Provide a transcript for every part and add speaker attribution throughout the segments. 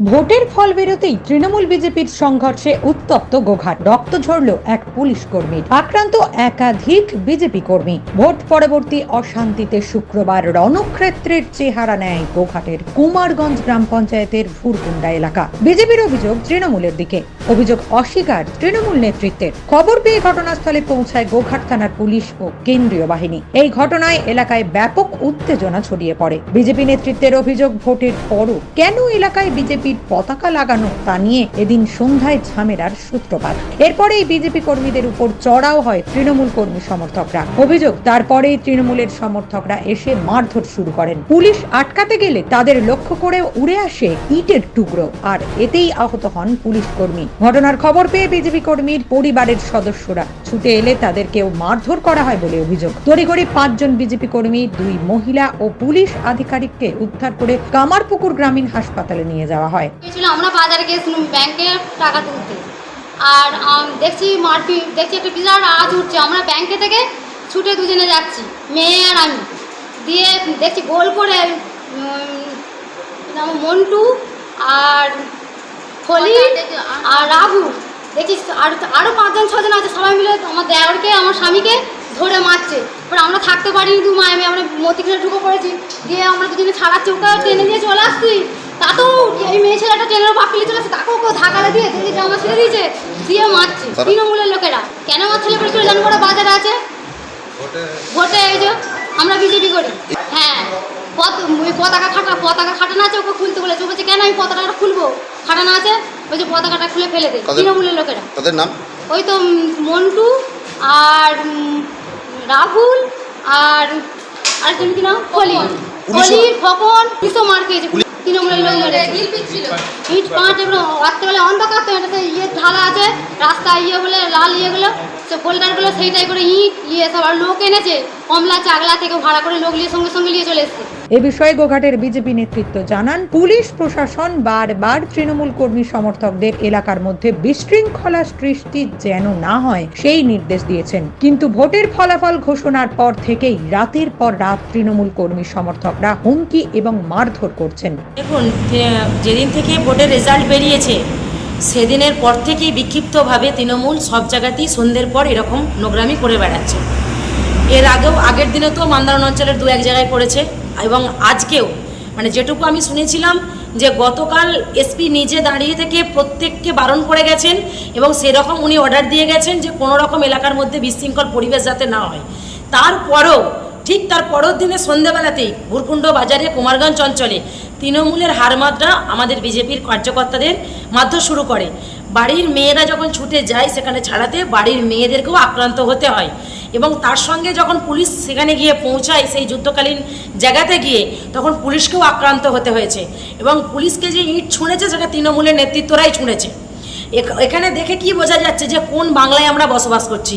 Speaker 1: ভোটের ফল বেরোতেই তৃণমূল বিজেপির সংঘর্ষে উত্তপ্ত গোঘাট। রক্ত ঝরল এক পুলিশ কর্মীর। আক্রান্ত একাধিক বিজেপি কর্মী। ভোট পরবর্তী অশান্তিতে শুক্রবার রণক্ষেত্রের চেহারা নেয় গোঘাটের কুমারগঞ্জ গ্রাম পঞ্চায়েতের ভুরকুন্ডা এলাকা। বিজেপির অভিযোগ তৃণমূলের দিকে। অভিযোগ অস্বীকার তৃণমূল নেতৃত্বের। খবর পেয়ে ঘটনাস্থলে পৌঁছায় গোঘাট থানার পুলিশ ও কেন্দ্রীয় বাহিনী। এই ঘটনায় এলাকায় ব্যাপক উত্তেজনা ছড়িয়ে পড়ে। বিজেপি নেতৃত্বের অভিযোগ ভোটের পরও কেন এলাকায় বিজেপির পতাকা লাগানো তা নিয়ে এদিন সন্ধ্যায় ঝামেলার সূত্রপাত। এরপরেই বিজেপি কর্মীদের উপর চড়াও হয় তৃণমূল কর্মী সমর্থকরা। অভিযোগ, তারপরেই তৃণমূলের সমর্থকরা এসে মারধর শুরু করেন। পুলিশ আটকাতে গেলে তাদের লক্ষ্য করে উড়ে আসে ইটের টুকরো, আর এতেই আহত হন পুলিশ কর্মী। ঘটনার খবর পেয়ে বিজেপি কর্মীর পরিবারের সদস্যরা ছুটে এলে তাদেরকেও মারধর করা হয় বলে অভিযোগ। তড়িঘড়ি পাঁচজন বিজেপি কর্মী, দুই মহিলা ও পুলিশ আধিকারিককে উদ্ধার করে কামারপুকুর গ্রামীণ হাসপাতালে নিয়ে যাওয়া হয়।
Speaker 2: গেছিল আমরা বাজারে গেছিলাম ব্যাংকে টাকা তুলতে। আর দেখছি মারপিট দেখছি একটা বিরাট আওয়াজ উঠছে। আমরা ব্যাংকে থেকে ছুটে দুজনে যাচ্ছি মেয়ে আর আমি। দিয়ে দেখছি গোল করে মন্টু আর ফলি আর রাহু দেখছি আর আরও পাঁচজন ছজন আছে সবাই মিলে আমার দেওয়ারকে আমার স্বামীকে ধরে মারছে। এবার আমরা থাকতে পারিনি দু মায়ে মেয়ে, আমরা মতিখানে ঢুকে পড়েছি। দিয়ে আমরা দুজনে ছাড়াচ্ছি ওকে টেনে নিয়ে চলে আসছি। তাতেও এই মেয়ে ছেলেটা ট্রেনের পেলে চলে আসছে তাকেও কেউ ধাক্কা দিয়ে দিয়ে জামা ছেড়ে দিয়েছে দিয়ে মারছে তৃণমূলের লোকেরা। কেন আমার ছেলে পরিচয় জানো করে বাজারে আছে? ভোটে এই যে আমরা বিজেপি করি। হ্যাঁ পত- ওই পতাকা খাটা পতাকা খাটানো আছে ওকে খুলতে বলেছে। বলছে কেন আমি পতাকাটা খুলবো? খাটানো আছে? ওই যে পতাকাটা খুলে ফেলে দে
Speaker 3: তাদের-
Speaker 2: তৃণমূলের লোকেরা।
Speaker 3: তাদের নাম?
Speaker 2: ওই তো মন্টু আর রাহুল আর আর তুমি কি নাম? কলি
Speaker 3: পুলিশও-
Speaker 2: কলি খকন পুলিশও মার খেয়েছে তৃণমূলের ইট পাঁচ এগুলো রাত্রেবেলা অন্ধকার তো এটাতে ইয়ে ঢালা আছে রাস্তা ইয়ে বলে লাল ইয়েগুলো সে ফোল্ডারগুলো সেইটাই করে ইট ইয়ে সব আর লোক এনেছে। কমলা চাগলা থেকে ভাড়া করে লোক নিয়ে সঙ্গে সঙ্গে নিয়ে চলে এসছে।
Speaker 1: এ বিষয়ে গোঘাটের বিজেপি নেতৃত্ব জানান পুলিশ প্রশাসন বারবার তৃণমূল কর্মী সমর্থকদের এলাকার মধ্যে বিশৃঙ্খলা সৃষ্টি যেন না হয় সেই নির্দেশ দিয়েছেন। কিন্তু ভোটের ফলাফল ঘোষণার পর থেকেই রাতের পর রাত তৃণমূল কর্মী সমর্থকরা হুমকি এবং মারধর করছেন।
Speaker 4: দেখুন যেদিন থেকে ভোটের রেজাল্ট বেরিয়েছে সেদিনের পর থেকেই বিক্ষিপ্তভাবে তৃণমূল সব জায়গাতেই সন্ধ্যের পর এরকম নোংরামি করে বেড়াচ্ছে। এর আগেও, আগের দিনে তো মান্দারণ অঞ্চলের দু এক জায়গায় করেছে এবং আজকেও। মানে যেটুকু আমি শুনেছিলাম যে গতকাল এসপি নিজে দাঁড়িয়ে থেকে প্রত্যেককে বারণ করে গেছেন এবং সেরকম উনি অর্ডার দিয়ে গেছেন যে কোনো রকম এলাকার মধ্যে বিশৃঙ্খল পরিবেশ যাতে না হয়। তারপরেও, ঠিক তার পরের দিনে সন্ধ্যেবেলাতেই ভুরকুণ্ড বাজারে কুমারগঞ্জ অঞ্চলে তৃণমূলের হারমাত্রা আমাদের বিজেপির কার্যকর্তাদের মারধর শুরু করে। বাড়ির মেয়েরা যখন ছুটে যায় সেখানে ছাড়াতে বাড়ির মেয়েদেরকেও আক্রান্ত হতে হয়। এবং তার সঙ্গে যখন পুলিশ সেখানে গিয়ে পৌঁছায় সেই যুদ্ধকালীন জায়গাতে গিয়ে, তখন পুলিশকেও আক্রান্ত হতে হয়েছে এবং পুলিশকে যে ইট ছুঁড়েছে, সেটা তৃণমূলের নেতৃত্বরাই ছুঁড়েছে। এখানে দেখে কি বোঝা যাচ্ছে যে কোন বাংলায় আমরা বসবাস করছি?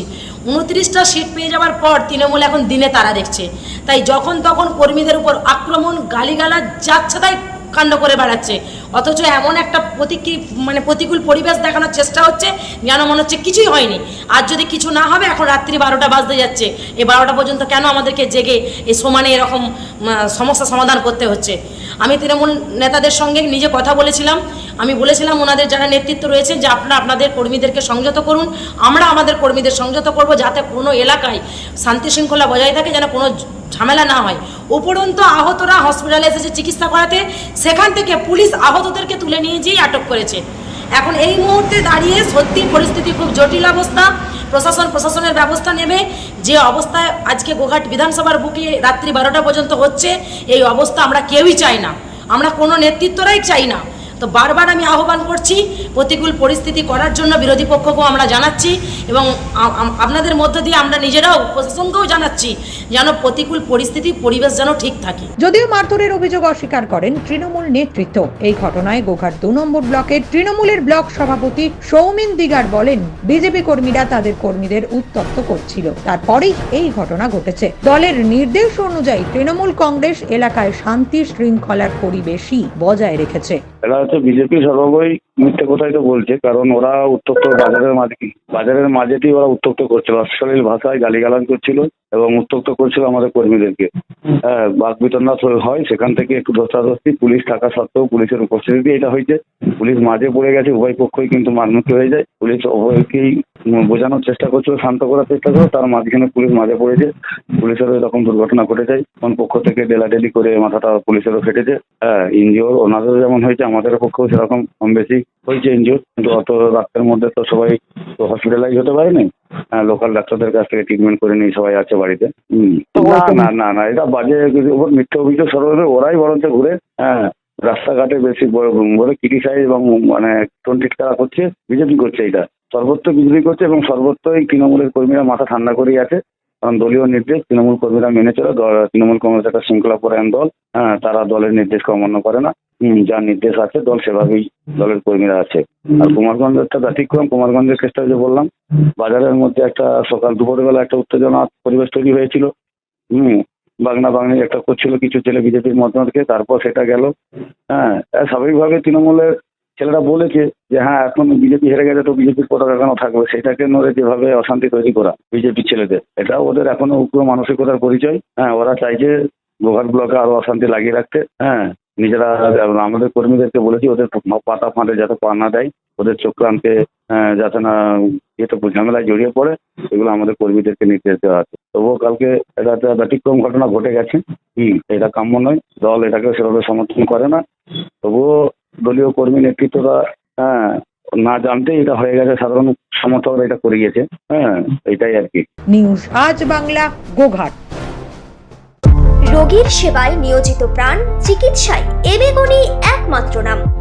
Speaker 4: উনত্রিশটা সিট পেয়ে যাওয়ার পর তৃণমূল এখন দিনে তারা দেখছে। তাই যখন তখন কর্মীদের উপর আক্রমণ গালিগালা যাচ্ছে তাই কাণ্ড করে বেড়াচ্ছে। অথচ এমন একটা প্রতিকী মানে প্রতিকূল পরিবেশ দেখানোর চেষ্টা হচ্ছে, যেন মনে হচ্ছে কিছুই হয়নি। আর যদি কিছু না হবে, এখন রাত্রি বারোটা বাজতে যাচ্ছে। এই বারোটা পর্যন্ত কেন আমাদেরকে জেগে এই সমানে এরকম সমস্যা সমাধান করতে হচ্ছে? আমি তৃণমূল নেতাদের সঙ্গে নিজে কথা বলেছিলাম। আমি বলেছিলাম ওনাদের যারা নেতৃত্ব রয়েছে যে আপনারা আপনাদের কর্মীদেরকে সংযত করুন। আমরা আমাদের কর্মীদের সংযত করব যাতে কোনো এলাকায় শান্তি শৃঙ্খলা বজায় থাকে যেন কোনো ঝামেলা না হয়। উপরন্তু আহতরা হসপিটালে এসেছে চিকিৎসা করাতে। সেখান থেকে পুলিশ আহতদেরকে তুলে নিয়ে যেয়ে আটক করেছে। এখন এই মুহূর্তে দাঁড়িয়ে সত্যি পরিস্থিতি খুব জটিল অবস্থা। প্রশাসন, প্রশাসনের ব্যবস্থা নেবে। যে অবস্থায় আজকে গোঘাট বিধানসভার বুকে রাত্রি বারোটা পর্যন্ত হচ্ছে, এই অবস্থা আমরা কেউই চাই না। আমরা কোনো নেতৃত্বরাই চাই না। তো বারবার আমি আহ্বান করছি প্রতিকূল পরিস্থিতি করার জন্য বিরোধী পক্ষকেও আমরা জানাচ্ছি এবং আপনাদের মধ্য দিয়ে আমরা নিজেরাও প্রশাসনকেও জানাচ্ছি যেন প্রতিকূল পরিস্থিতি পরিবেশ যেন ঠিক থাকে।
Speaker 1: যদিও মারধরের অভিযোগ অস্বীকার করেন তৃণমূল নেতৃত্ব এই ঘটনায় গোঘাট দু নম্বর ব্লকের তৃণমূলের ব্লক সভাপতি সৌমিন দিগার বলেন বিজেপি কর্মীরা তাদের কর্মীদের উত্তপ্ত করছিল। তারপরেই এই ঘটনা ঘটেছে। দলের নির্দেশ অনুযায়ী তৃণমূল কংগ্রেস এলাকায় শান্তি শৃঙ্খলার পরিবেশই বজায় রেখেছে।
Speaker 3: এরা হচ্ছে বিজেপি সর্ববই মিথ্যে কথাই তো বলছে, কারণ ওরা উত্তপ্ত বাজারের মাঝে, বাজারের মাঝেতেই ওরা উত্তপ্ত করছিল। অশ্লীল ভাষায় গালিগালাজ করছিল এবং উত্তপ্ত করছিল আমাদের কর্মীদেরকে। হ্যাঁ বাক বিতন্ডা হয় সেখান থেকে একটু ধস্তাধস্তি, পুলিশ থাকা সত্ত্বেও পুলিশের উপস্থিতিতে এটা হয়েছে। পুলিশ মাঝে পড়ে গেছে, উভয় পক্ষই কিন্তু মারমুখী হয়ে যায়। পুলিশ উভয়কেই বোঝানোর চেষ্টা করছিল শান্ত করার চেষ্টা করে। তার মাঝখানে পুলিশ মাঝে পড়েছে। পুলিশেরও এরকম দুর্ঘটনা ঘটে যায় কোন পক্ষ থেকে ডেলাডেলি করে মাথাটা পুলিশেরও ফেটেছে। হ্যাঁ ইনজিওর ওনাদেরও যেমন হয়েছে আমাদের পক্ষেও সেরকম কম বেশি হয়েছে ইনজিওর কিন্তু অত রাতের মধ্যে তো সবাই তো হসপিটালাইজ হতে পারেনি। হ্যাঁ লোকাল ডাক্তারদের কাছ থেকে ট্রিটমেন্ট করে নিয়ে সবাই আছে বাড়িতে। হুম না না না। না এটা বাজে ওপর মিথ্যে অভিযোগ সর্বদা ওরাই বরঞ্চ ঘুরে হ্যাঁ রাস্তাঘাটে বেশি বড়- বলে ক্রিটিসাইজ এবং মানে টন্টিট করা করছে বিজেপি করছে এটা। সর্বত্র বিজেপি করছে এবং সর্বত্রই তৃণমূলের কর্মীরা মাথা ঠান্ডা করেই আছে। কারণ দলীয় নির্দেশ তৃণমূল কর্মীরা মেনে চলে। তৃণমূল কংগ্রেস একটা শৃঙ্খলা পরায়ণ দল। হ্যাঁ তারা দলের নির্দেশ অমান্য করে না। যা নির্দেশ আছে, দল সেভাবেই দলের কর্মীরা আছে। আর কুমারগঞ্জেরটা ব্যতিক্রম, কুমারগঞ্জের কেসটা যে বললাম, বাজারের মধ্যে একটা সকাল দুপুরবেলা একটা উত্তেজনা পরিবেশ তৈরি হয়েছিল। হুম, বাগনা বাগনি একটা করছিল কিছু ছেলে বিজেপির মতামতকে, তারপর সেটা গেল। হ্যাঁ স্বাভাবিকভাবে তৃণমূলের ছেলেরা বলেছে যে হ্যাঁ এখন বিজেপি হেরে গেলে তো বিজেপির পতাকা কেন থাকবে? সেটাকে নড়ে যেভাবে অশান্তি তৈরি করা বিজেপি ছেলেদের। এটা ওদের এখনও উগ্র মানসিকতার পরিচয়। হ্যাঁ ওরা চাইছে গোঘাট ব্লকে আরও অশান্তি লাগিয়ে রাখতে। হ্যাঁ নিজেরা আমাদের কর্মীদেরকে বলেছি ওদের পাতা ফাঁদে যাতে পা না দেয় ওদের চক্রান্তে আহ, যাতে না ইয়েতে ঝামেলায় জড়িয়ে পড়ে এগুলো আমাদের কর্মীদেরকে নির্দেশ দেওয়া আছে। তবুও কালকে এটা একটা ব্যতিক্রম ঘটনা ঘটে গেছে। হুম এটা কাম্য নয়। দল এটাকে সেভাবে সমর্থন করে না। তবুও দলীয় কর্মী নেতৃত্বরা হ্যাঁ না জানতে এটা হয়ে গেছে সাধারণ সমর্থকরা এটা করে গিয়েছে হ্যাঁ এটাই আর কি।
Speaker 1: নিউজ আজ বাংলা গোঘাট।
Speaker 5: রোগীর সেবায় নিয়োজিত প্রাণ চিকিৎসায় এবেগুনি একমাত্র নাম।